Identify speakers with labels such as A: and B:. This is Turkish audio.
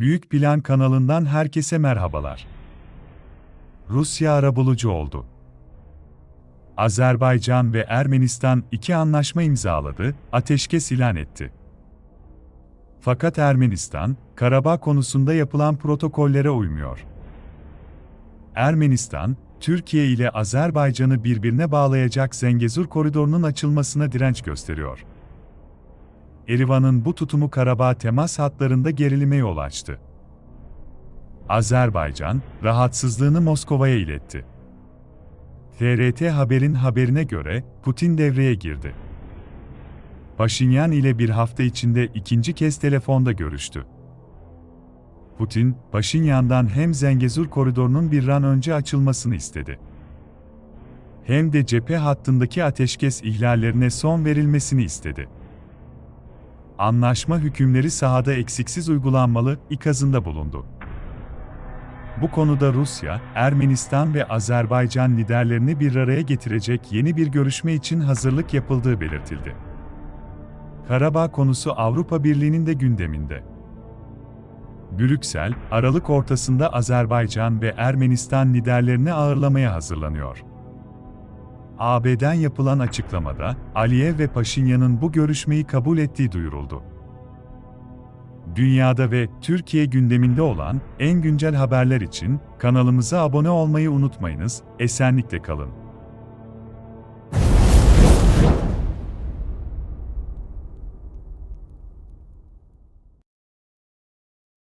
A: Büyük Plan kanalından herkese merhabalar. Rusya arabulucu oldu. Azerbaycan ve Ermenistan iki anlaşma imzaladı, ateşkes ilan etti. Fakat Ermenistan, Karabağ konusunda yapılan protokollere uymuyor. Ermenistan, Türkiye ile Azerbaycan'ı birbirine bağlayacak Zengezur koridorunun açılmasına direnç gösteriyor. Erivan'ın bu tutumu Karabağ temas hatlarında gerilime yol açtı. Azerbaycan, rahatsızlığını Moskova'ya iletti. TRT Haber'in haberine göre Putin devreye girdi. Paşinyan ile bir hafta içinde ikinci kez telefonda görüştü. Putin, Paşinyan'dan hem Zengezur koridorunun bir an önce açılmasını istedi. Hem de cephe hattındaki ateşkes ihlallerine son verilmesini istedi. Anlaşma hükümleri sahada eksiksiz uygulanmalı ikazında bulundu. Bu konuda Rusya, Ermenistan ve Azerbaycan liderlerini bir araya getirecek yeni bir görüşme için hazırlık yapıldığı belirtildi. Karabağ konusu Avrupa Birliği'nin de gündeminde. Brüksel, Aralık ortasında Azerbaycan ve Ermenistan liderlerini ağırlamaya hazırlanıyor. AB'den yapılan açıklamada, Aliyev ve Paşinyan'ın bu görüşmeyi kabul ettiği duyuruldu. Dünyada ve Türkiye gündeminde olan en güncel haberler için kanalımıza abone olmayı unutmayınız, esenlikle kalın.